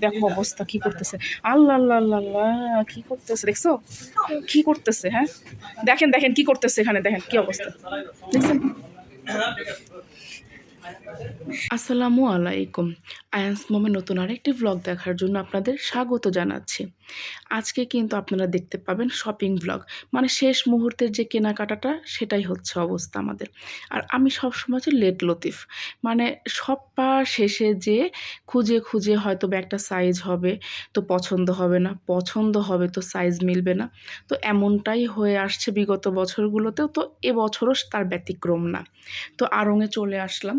দেখো অবস্থা, কি করতেছে? আল্লাহ আল্লাহ আল্লাহ কি করতেছে? দেখছ? কি করতেছে হ্যাঁ? দেখেন দেখেন, কি করতেছে এখানে? দেখেন, কি অবস্থা? দেখছেন? আসসালামু আলাইকুম। আয়ান্স মোমে নতুন আরেকটি ভ্লগ দেখার জন্য আপনাদের স্বাগত জানাচ্ছি। আজকে কিন্তু আপনারা দেখতে পাবেন শপিং ভ্লগ মানে শেষ মুহূর্তের যে কেনাকাটাটা, সেটাই হচ্ছে অবস্থা আমাদের। আর আমি সবসময় হচ্ছে লেট লতিফ। মানে সব পা শেষে যে খুঁজে খুঁজে হয়তো বা একটা সাইজ হবে, তো পছন্দ হবে না। পছন্দ হবে তো সাইজ মিলবে না। তো এমনটাই হয়ে আসছে বিগত বছরগুলোতেও, তো এবছরও তার ব্যতিক্রম না। তো আড়ংয়ে চলে আসলাম।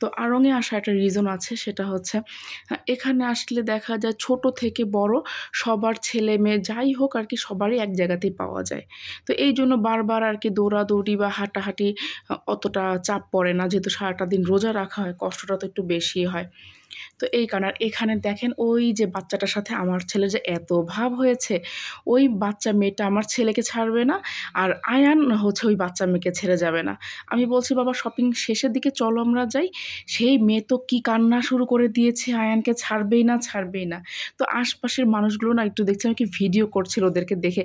তো আড়ংয়ে আসা একটা রিজন আছে, সেটা হচ্ছে এখানে আসলে দেখা যায় ছোট থেকে বড় সবার ছেলে মেয়ে যাই হোক আর কি সবারই এক জায়গাতেই পাওয়া যায়। তো এই জন্য বারবার আর কি দৌড়াদৌড়ি বা হাঁটাহাঁটি অতটা চাপ পড়ে না। যেহেতু সারাটা দিন রোজা রাখা হয়, কষ্টটা তো একটু বেশি হয়। তো এই কারণ আর এখানে দেখেন ওই যে বাচ্চাটার সাথে আমার ছেলে যে এত ভাব হয়েছে, ওই বাচ্চা মেয়েটা আমার ছেলেকে ছাড়বে না আর আয়ান হচ্ছে ওই বাচ্চা মেয়েকে ছেড়ে যাবে না। আমি বলছি, বাবা শপিং শেষের দিকে চলো আমরা যাই। সেই মেয়ে তো কী কান্না শুরু করে দিয়েছে? আয়ানকে ছাড়বেই না ছাড়বেই না। তো আশপাশের মানুষগুলো না একটু দেখছি আমি কি ভিডিও করছিল ওদেরকে দেখে।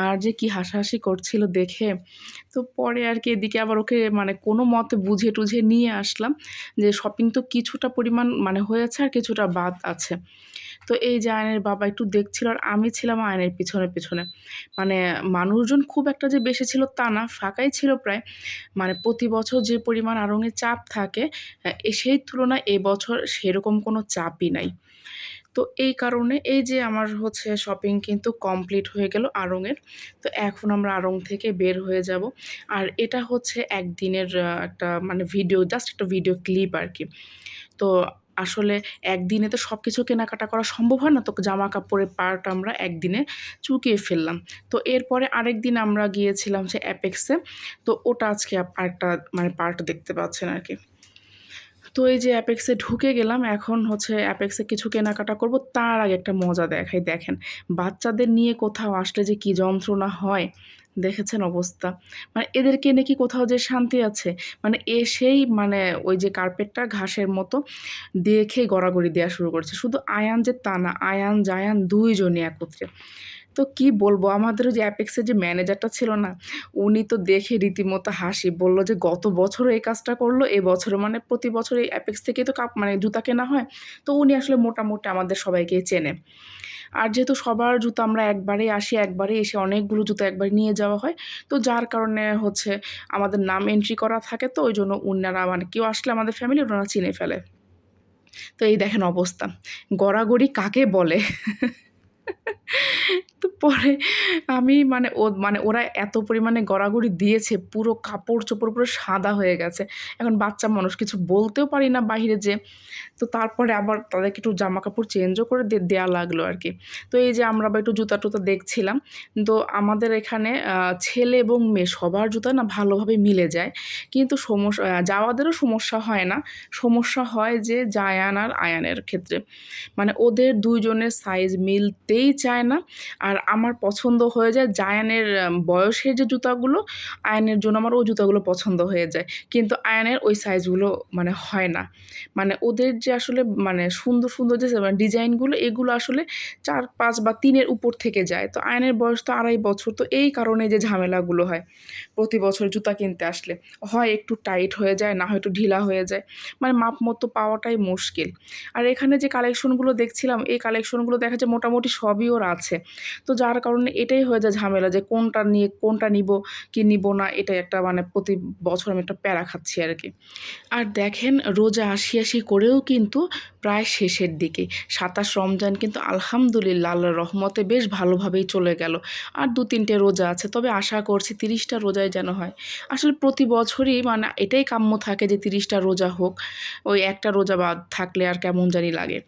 আর যে কি হাসাহাসি করছিল দেখে। তো পরে আর কি এদিকে আবার ওকে মানে কোনো মতে বুঝে টুঝে নিয়ে আসলাম যে শপিং তো কিছুটা পরিমাণ মানে হয়েছে আর কিছুটা বাদ আছে। তো এই যে আয়নের বাবা একটু দেখছিল আর আমি ছিলাম আয়নের পিছনে পিছনে। মানে মানুষজন খুব একটা যে বেশি ছিল তা না, ফাঁকাই ছিল প্রায়। মানে প্রতি বছর যে পরিমাণ আড়ঙে চাপ থাকে সেই তুলনায় এবছর সেরকম কোনো চাপই নাই। তো এই কারণে এই যে আমার হচ্ছে শপিং কিন্তু কমপ্লিট হয়ে গেল আড়ংয়ের তো এখন আমরা আড়ং থেকে বের হয়ে যাব। আর এটা হচ্ছে একদিনের একটা মানে ভিডিও জাস্ট একটা ভিডিও ক্লিপ আর কি। তো আসলে একদিনে তো সব কিছু কেনাকাটা করা সম্ভব হয় না। তো জামা কাপড়ের পার্ট আমরা একদিনে চুকিয়ে ফেললাম। তো এরপরে আরেক দিন আমরা গিয়েছিলাম সে অ্যাপেক্সে তো ওটা আজকে আরেকটা মানে পার্ট দেখতে পাচ্ছেন আর কি তো এই যে অ্যাপেক্সে ঢুকে গেলাম, এখন হচ্ছে অ্যাপেক্সে কিছু কেনাকাটা করব। তার আগে একটা মজা দেখাই, দেখেন। বাচ্চাদের নিয়ে কোথাও আসলে যে কি যন্ত্রণা হয় দেখেছেন অবস্থা। মানে এদেরকে নাকি কোথাও যে শান্তি আছে? মানে এ সেই মানে ওই যে কার্পেটটা ঘাসের মতো দেখে গড়াগড়ি দেওয়া শুরু করছে। শুধু আয়ান যে তা না, আয়ান, জায়ান দুইজনই একত্রে। তো কি বলব? আমাদের যে অ্যাপেক্সের যে ম্যানেজারটা ছিল না, উনি তো দেখে রীতিমতো হাসি, বলল যে গত বছরও এই কাজটা করল বছর মানে প্রতি বছর এই অ্যাপেক্স থেকেই তো কাপ মানে জুতা কেনা হয়। তো উনি আসলে মোটামুটি আমাদের সবাইকেই চেনে। আর যেহেতু সবার জুতো আমরা একবারে আসি একবারে এসে অনেকগুলো জুতো একবার নিয়ে যাওয়া হয়, তো যার কারণে হচ্ছে আমাদের নাম এন্ট্রি করা থাকে, তো ওই জন্য উনারা মানে কেউ আসলে আমাদের ফ্যামিলি ওনারা চিনে ফেলে। তো এই দেখেন অবস্থা। গড়াগড়ি কাকে বলে? তো পরে আমি মানে ও মানে ওরা এত পরিমাণে গড়াগড়ি দিয়েছে, পুরো কাপড় চোপড় পুরো সাদা হয়ে গেছে। এখন বাচ্চা মানুষ কিছু বলতেও পারি না বাইরে যে, তো তারপরে আবার তাদেরকে একটু জামা কাপড় চেঞ্জও করে দে- দেয়া লাগল আর কি। তো এই যে আমরা একটু জুতা টুতা দেখছিলাম, তো আমাদের এখানে ছেলে এবং মেয়ে সবার জুতা না ভালোভাবে মিলে যায়। কিন্তু সমস্যা যাওয়াদেরও সমস্যা হয় না। সমস্যা হয় যে, জায়ান আর আয়ানের ক্ষেত্রে। মানে ওদের দুইজনের সাইজ মিলতেই চায় না। আর আমার পছন্দ হয়ে যায় জায়ানের বয়সের যে জুতাগুলো, আয়নের জন্য আমার ওই জুতাগুলো পছন্দ হয়ে যায়। কিন্তু আয়নের ওই সাইজগুলো মানে হয় না। মানে ওদের যে আসলে মানে সুন্দর সুন্দর যে ডিজাইনগুলো, এগুলো আসলে চার, পাঁচ বা তিনের উপর থেকে যায়। তো আয়নের বয়স তো আড়াই বছর, তো এই কারণে যে ঝামেলাগুলো হয় প্রতি বছর জুতা কিনতে আসলে। হয় একটু টাইট হয়ে যায়, না হয় একটু ঢিলা হয়ে যায়। মানে মাপ মতো পাওয়াটাই মুশকিল। আর এখানে যে কালেকশনগুলো দেখছিলাম, এই কালেকশনগুলো দেখা যায় মোটামুটি সবই ওর আছে। তো যার কারণে এটাই হয়ে যায় ঝামেলা যে কোনটা নিয়ে, কোনটা নিব, কি নিব না, এটাই একটা মানে প্রতি বছর আমি একটা প্যারা খাচ্ছি আর কি আর দেখেন রোজা আশি আশি করেও কিন্তু প্রায় শেষের দিকে। সাতাশ রমজান কিন্তু আলহামদুলিল্লাহ আল্লাহর রহমতে বেশ ভালোভাবেই চলে গেল। আর দু তিনটে রোজা আছে, তবে আশা করছি তিরিশটা রোজায় যেন হয়। আসলে প্রতি বছরই মানে এটাই কাম্য থাকে যে তিরিশটা রোজা হোক, ওই একটা রোজা বাদ থাকলে আর কেমন জানি লাগে।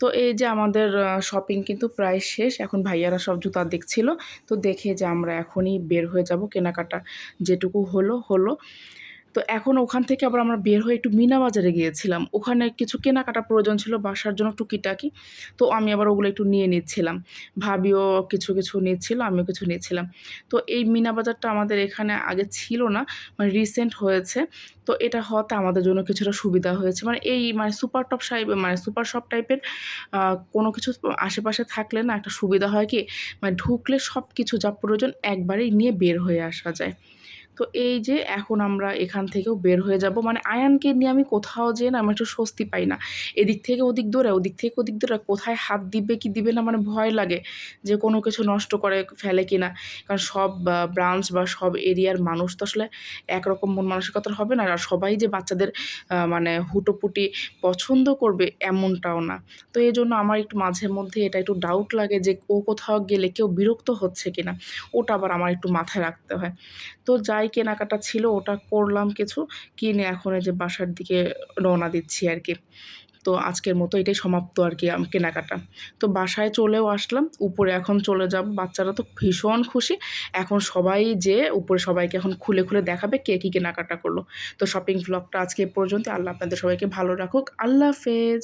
তো এই যে আমাদের শপিং কিন্তু প্রায় শেষ, এখন ভাইয়ারা সব জুতা দেখছিল। তো দেখে যে আমরা এখনই বের হয়ে যাব কেনাকাটা। যেটুকু হলো হলো। তো এখন ওখান থেকে আবার আমরা বের হয়ে একটু মিনা বাজারে গিয়েছিলাম। ওখানে কিছু কেনাকাটা প্রয়োজন ছিল, বাসার জন্য টুকিটাকি। তো আমি আবার ওগুলো একটু নিয়ে নিচ্ছিলাম। ভাবিও কিছু কিছু নিচ্ছিল, আমিও কিছু নিচ্ছিলাম। তো এই মিনা বাজারটা আমাদের এখানে আগে ছিল না মানে রিসেন্ট হয়েছে। তো এটা হওয়াতে আমাদের জন্য কিছুটা সুবিধা হয়েছে। মানে এই মানে সুপার টপ সাইব মানে সুপার শপ টাইপের কোনো কিছু আশেপাশে থাকলে না একটা সুবিধা হয় কি? মানে ঢুকলে সব কিছু যা প্রয়োজন একবারেই নিয়ে বের হয়ে আসা যায়। তো এই যে এখন আমরা এখান থেকেও বের হয়ে যাব। মানে আয়ানকে নিয়ে আমি কোথাও যেয়ে না আমি একটু স্বস্তি পাই না। এদিক থেকে ওদিক দৌড়ে ওদিক থেকে ওদিক দৌড়ে কোথায় হাত দিবে কি দিবে না মানে ভয় লাগে যে কোনো কিছু নষ্ট করে ফেলে কি না কারণ সব ব্রাঞ্চ বা সব এরিয়ার মানুষ তো আসলে একরকম মন মানসিকতার হবে না। আর সবাই যে বাচ্চাদের মানে হুটোপুটি পছন্দ করবে এমনটাও না। তো এই জন্য আমার একটু মাঝে মধ্যে এটা একটু ডাউট লাগে যে ও কোথাও গেলে কেউ বিরক্ত হচ্ছে কিনা। ওটা আবার আমার একটু মাথায় রাখতে হয়। তো যাই কেনাকাটা ছিল, ওটা করলাম কিছু, কিনে এখন এই যে বাসার দিকে রওনা দিচ্ছি আর কি। তো আজকের মতো এটাই সমাপ্ত আর কি কেনাকাটা। তো বাসায় চলেও আসলাম, উপরে এখন চলে যাব, বাচ্চারা তো ভীষণ খুশি। এখন সবাই যে উপরে সবাইকে এখন খুলে খুলে দেখাবে কে কী কেনাকাটা করল। তো শপিং ব্লগটা আজকে পর্যন্ত আল্লাহ আপনাদের সবাইকে ভালো রাখুক, আল্লাহ হাফেজ।